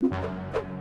you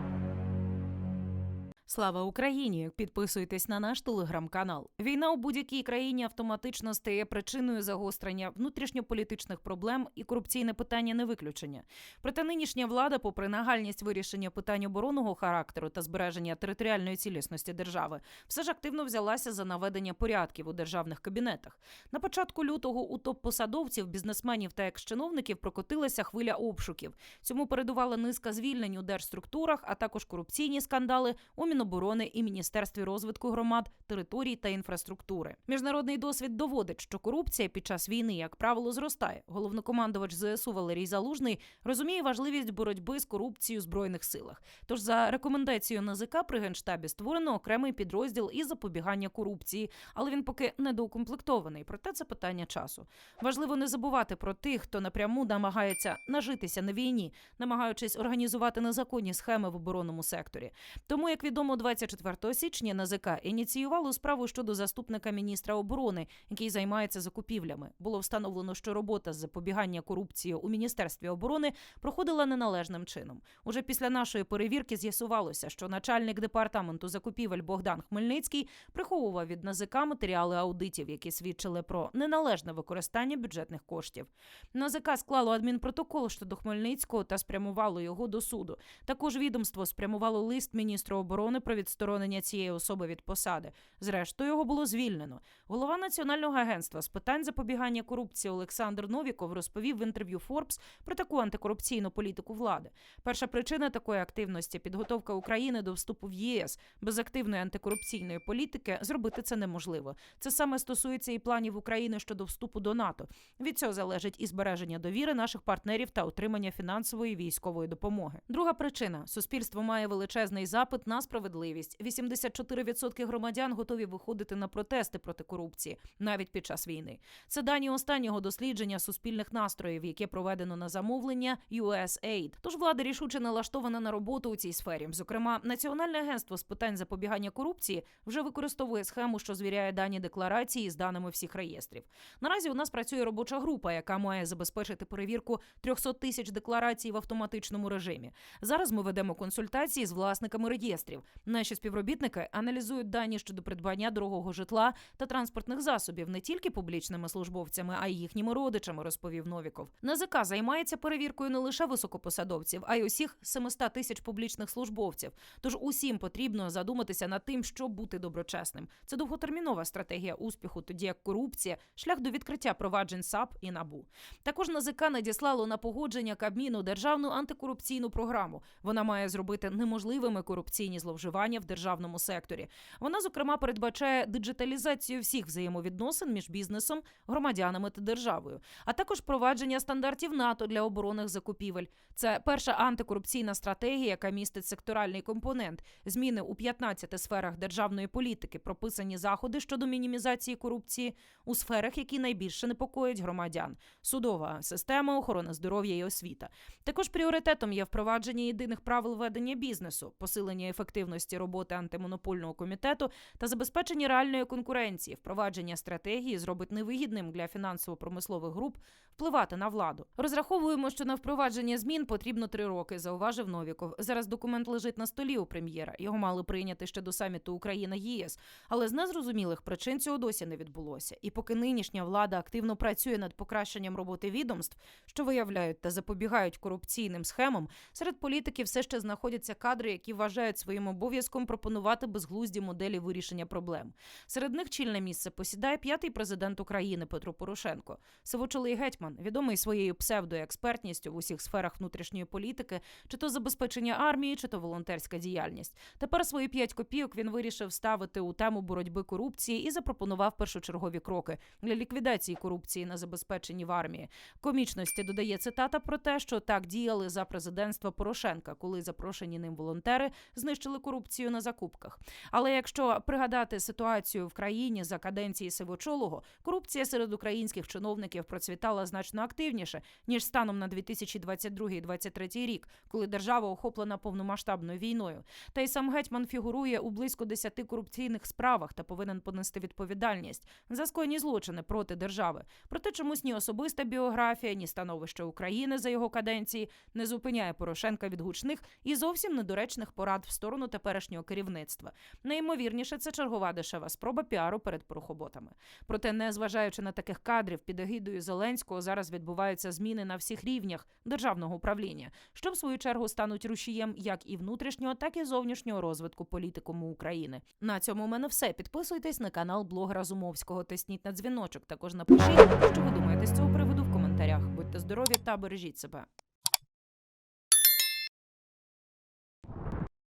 Слава Україні! Підписуйтесь на наш телеграм-канал. Війна у будь-якій країні автоматично стає причиною загострення внутрішньополітичних проблем і корупційне питання не виключення. Проте нинішня влада, попри нагальність вирішення питань оборонного характеру та збереження територіальної цілісності держави, все ж активно взялася за наведення порядків у державних кабінетах. На початку лютого у топ-посадовців, бізнесменів та екс-чиновників прокотилася хвиля обшуків. Цьому передувала низка звільнень у держструктурах, а також корупційні скандали у Міноборони і Міністерстві розвитку громад, територій та інфраструктури. Міжнародний досвід доводить, що корупція під час війни, як правило, зростає. Головнокомандувач ЗСУ Валерій Залужний розуміє важливість боротьби з корупцією в збройних силах. Тож за рекомендацією НАЗК при генштабі створено окремий підрозділ із запобігання корупції, але він поки недоукомплектований. Проте це питання часу. Важливо не забувати про тих, хто напряму намагається нажитися на війні, намагаючись організувати незаконні схеми в оборонному секторі. Тому, як відомо, 24 січня НАЗК ініціювало справу щодо заступника міністра оборони, який займається закупівлями. Було встановлено, що робота з запобігання корупції у міністерстві оборони проходила неналежним чином. Уже після нашої перевірки з'ясувалося, що начальник департаменту закупівель Богдан Хмельницький приховував від НАЗК матеріали аудитів, які свідчили про неналежне використання бюджетних коштів. НАЗК склало адмінпротокол щодо Хмельницького та спрямувало його до суду. Також відомство спрямувало лист міністру оборони про відсторонення цієї особи від посади. Зрештою, його було звільнено. Голова Національного агентства з питань запобігання корупції Олександр Новіков розповів в інтерв'ю Forbes про таку антикорупційну політику влади. Перша причина такої активності підготовка України до вступу в ЄС. Без активної антикорупційної політики зробити це неможливо. Це саме стосується і планів України щодо вступу до НАТО. Від цього залежить і збереження довіри наших партнерів та отримання фінансової військової допомоги. Друга причина: суспільство має величезний запит на справедливість. 84% громадян готові виходити на протести проти корупції навіть під час війни. Це дані останнього дослідження суспільних настроїв, яке проведено на замовлення USAID. Тож влада рішуче налаштована на роботу у цій сфері. Зокрема, Національне агентство з питань запобігання корупції вже використовує схему, що звіряє дані декларації з даними всіх реєстрів. Наразі у нас працює робоча група, яка має забезпечити перевірку 300 тисяч декларацій в автоматичному режимі. Зараз ми ведемо консультації з власниками реєстрів. Наші співробітники аналізують дані щодо придбання дорогого житла та транспортних засобів не тільки публічними службовцями, а й їхніми родичами, розповів Новіков. НАЗК займається перевіркою не лише високопосадовців, а й усіх 700 тисяч публічних службовців. Тож усім потрібно задуматися над тим, щоб бути доброчесним. Це довготермінова стратегія успіху, тоді як корупція, шлях до відкриття проваджень САП і НАБУ. Також НАЗК надіслало на погодження Кабміну державну антикорупційну програму. Вона має зробити неможливими корупційні зловживання в державному секторі. Вона, зокрема, передбачає диджиталізацію всіх взаємовідносин між бізнесом, громадянами та державою, а також провадження стандартів НАТО для оборонних закупівель. Це перша антикорупційна стратегія, яка містить секторальний компонент, зміни у 15 сферах державної політики, прописані заходи щодо мінімізації корупції у сферах, які найбільше непокоять громадян: судова система, охорона здоров'я і освіта. Також пріоритетом є впровадження єдиних правил ведення бізнесу, посилення ефективності роботи антимонопольного комітету та забезпечення реальної конкуренції. Впровадження стратегії зробить невигідним для фінансово-промислових груп впливати на владу. Розраховуємо, що на впровадження змін потрібно три роки, зауважив Новіков. Зараз документ лежить на столі у прем'єра. Його мали прийняти ще до саміту Україна ЄС, але з незрозумілих причин цього досі не відбулося. І поки нинішня влада активно працює над покращенням роботи відомств, що виявляють та запобігають корупційним схемам, серед політиків все ще знаходяться кадри, які вважають своїм обов'язком пропонувати безглузді моделі вирішення проблем. Серед них чільне місце посідає п'ятий президент України Петро Порошенко. Сивочолий гетьман, відомий своєю псевдоекспертністю в усіх сферах внутрішньої політики, чи то забезпечення армії, чи то волонтерська діяльність. Тепер свої п'ять копійок він вирішив ставити у тему боротьби корупції і запропонував першочергові кроки для ліквідації корупції на забезпеченні в армії. Комічності додає цитата про те, що так діяли за президентства Порошенка, коли запрошені ним волонтери знищили корупцію корупцію на закупках. Але якщо пригадати ситуацію в країні за каденції Сивочолого, корупція серед українських чиновників процвітала значно активніше ніж станом на 2022-2023 рік, коли держава охоплена повномасштабною війною. Та й сам гетьман фігурує у близько 10 корупційних справах та повинен понести відповідальність за скоєні злочини проти держави. Проте чомусь ні особиста біографія, ні становище України за його каденції не зупиняє Порошенка від гучних і зовсім недоречних порад в сторону теперішнього керівництва. Найімовірніше, це чергова дешева спроба піару перед порохоботами. Проте, незважаючи на таких кадрів, під егідою Зеленського зараз відбуваються зміни на всіх рівнях державного управління, що в свою чергу стануть рушієм як і внутрішнього, так і зовнішнього розвитку політикуму України. На цьому у мене все. Підписуйтесь на канал блогера Зумовського. Тисніть на дзвіночок. Також напишіть, що ви думаєте з цього приводу в коментарях. Будьте здорові та бережіть себе.